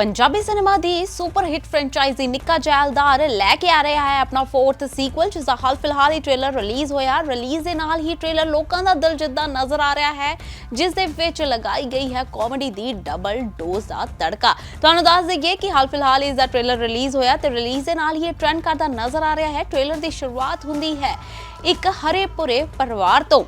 Punjabi cinema ਦੀ super hit franchise Nikka Zaildar ਲੈ ਕੇ ਆ ਰਿਹਾ ਹੈ। ਆਪਣਾ ਫੋਰਥ ਸੀਕੁਅਲ ਜਿਸ ਦਾ ਹਾਲ ਫਿਲਹਾਲ ਹੀ ਟ੍ਰੇਲਰ ਰਿਲੀਜ਼ ਹੋਇਆ। ਰਿਲੀਜ਼ ਦੇ ਨਾਲ ਹੀ ਟ੍ਰੇਲਰ ਲੋਕਾਂ ਦਾ ਦਿਲ ਜਿੱਦਾਂ ਨਜ਼ਰ ਆ ਰਿਹਾ ਹੈ, ਜਿਸ ਦੇ ਵਿੱਚ ਲਗਾਈ ਗਈ ਹੈ ਕਾਮੇਡੀ ਦੀ ਡਬਲ ਡੋਜ਼ ਦਾ ਤੜਕਾ। ਤੁਹਾਨੂੰ ਦੱਸ ਦਈਏ ਕਿ ਹਾਲ ਫਿਲਹਾਲ ਇਸ ਦਾ ਟ੍ਰੇਲਰ ਰਿਲੀਜ਼ ਹੋਇਆ ਤੇ ਰਿਲੀਜ਼ ਦੇ ਨਾਲ ਹੀ ਇਹ ਟ੍ਰੈਂਡ ਕਰਦਾ ਨਜ਼ਰ ਆ ਰਿਹਾ ਹੈ। ਟ੍ਰੇਲਰ ਦੀ ਸ਼ੁਰੂਆਤ ਹੁੰਦੀ ਹੈ ਇੱਕ ਹਰੇ ਭਰੇ ਪਰਿਵਾਰ ਤੋਂ।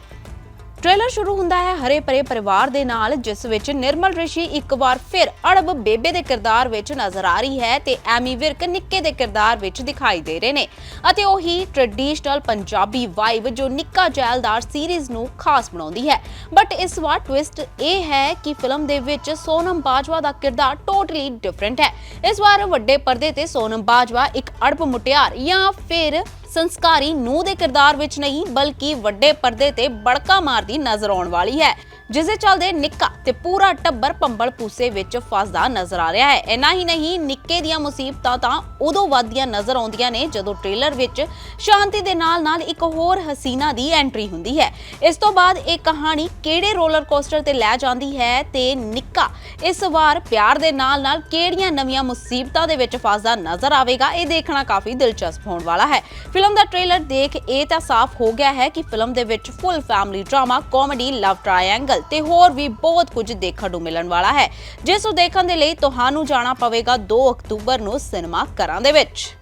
ਟ੍ਰੇਲਰ ਸ਼ੁਰੂ ਹੁੰਦਾ ਹੈ ਹਰੇ ਭਰੇ ਪਰਿਵਾਰ ਦੇ ਨਾਲ, ਜਿਸ ਵਿੱਚ ਨਿਰਮਲ ਰਿਸ਼ੀ ਇੱਕ ਵਾਰ ਫਿਰ ਅੜਬ ਬੇਬੇ ਦੇ ਕਿਰਦਾਰ ਵਿੱਚ ਨਜ਼ਰ ਆ ਰਹੀ ਹੈ ਤੇ ਐਮੀ ਵਿਰਕ ਨਿੱਕੇ ਦੇ ਕਿਰਦਾਰ ਵਿੱਚ ਦਿਖਾਈ ਦੇ ਰਹੇ ਨੇ। ਅਤੇ ਉਹੀ ਟ੍ਰੈਡੀਸ਼ਨਲ ਪੰਜਾਬੀ ਵਾਈਬ ਜੋ ਨਿੱਕਾ ਜੈਲਦਾਰ ਸੀਰੀਜ਼ ਨੂੰ ਖਾਸ ਬਣਾਉਂਦੀ ਹੈ। ਬਟ ਇਸ ਵਾਰ ਟਵਿਸਟ ਇਹ ਹੈ ਕਿ ਫਿਲਮ ਦੇ ਵਿੱਚ ਸੋਨਮ ਬਾਜਵਾ ਦਾ ਕਿਰਦਾਰ ਟੋਟਲੀ ਡਿਫਰੈਂਟ ਹੈ। ਇਸ ਵਾਰ ਵੱਡੇ ਪਰਦੇ ਤੇ ਸੋਨਮ ਬਾਜਵਾ ਇੱਕ ਅੜਬ ਮੁਟਿਆਰ ਜਾਂ ਫਿਰ ਸੰਸਕਾਰੀ ਨੂੰ ਦੇ ਕਿਰਦਾਰ ਵਿੱਚ ਨਹੀਂ, ਬਲਕਿ ਵੱਡੇ ਪਰਦੇ ਤੇ ਬੜਕਾ ਮਾਰਦੀ ਨਜ਼ਰ ਆਉਣ ਵਾਲੀ ਹੈ। ਜਿਸ ਦੇ ਚੱਲਦੇ ਨਿੱਕਾ ਤੇ ਪੂਰਾ ਟੱਬਰ ਪੰਬਲ ਪੂਸੇ ਵਿੱਚ ਫਸਦਾ ਨਜ਼ਰ ਆ ਰਿਹਾ ਹੈ। ਇੰਨਾ ਹੀ ਨਹੀਂ, ਨਿੱਕੇ ਦੀਆਂ ਮੁਸੀਬਤਾਂ ਤਾਂ ਉਦੋਂ ਵੱਧਦੀਆਂ ਨਜ਼ਰ ਆਉਂਦੀਆਂ ਨੇ ਜਦੋਂ ਟ੍ਰੇਲਰ ਵਿੱਚ ਸ਼ਾਂਤੀ ਦੇ ਨਾਲ-ਨਾਲ ਇੱਕ ਹੋਰ ਹਸੀਨਾ ਦੀ ਐਂਟਰੀ ਹੁੰਦੀ ਹੈ। ਇਸ ਤੋਂ ਬਾਅਦ ਇਹ ਕਹਾਣੀ ਕਿਹੜੇ ਰੋਲਰ ਕੋਸਟਰ ਤੇ ਲੈ ਜਾਂਦੀ ਹੈ ਤੇ ਨਿੱਕਾ ਇਸ ਵਾਰ ਪਿਆਰ ਦੇ ਨਾਲ-ਨਾਲ ਕਿਹੜੀਆਂ ਨਵੀਆਂ ਮੁਸੀਬਤਾਂ ਦੇ ਵਿੱਚ ਫਸਦਾ ਨਜ਼ਰ ਆਵੇਗਾ, ਇਹ ਦੇਖਣਾ ਕਾਫੀ ਦਿਲਚਸਪ ਹੋਣ ਵਾਲਾ ਹੈ। ਫਿਲਮ ਦਾ ਟ੍ਰੇਲਰ ਦੇਖ ਇਹ ਤਾਂ ਸਾਫ਼ ਹੋ ਗਿਆ ਹੈ ਕਿ ਫਿਲਮ ਦੇ ਵਿੱਚ full family drama comedy love triangle ਤੇ ਹੋਰ ਵੀ ਬਹੁਤ ਕੁਝ ਦੇਖਣ ਨੂੰ ਮਿਲਣ ਵਾਲਾ ਹੈ। ਜਿਸ ਨੂੰ ਦੇਖਣ ਦੇ ਲਈ ਤੁਹਾਨੂੰ ਜਾਣਾ ਪਵੇਗਾ 2 ਅਕਤੂਬਰ ਨੂੰ ਸਿਨੇਮਾ ਘਰਾਂ ਦੇ ਵਿੱਚ।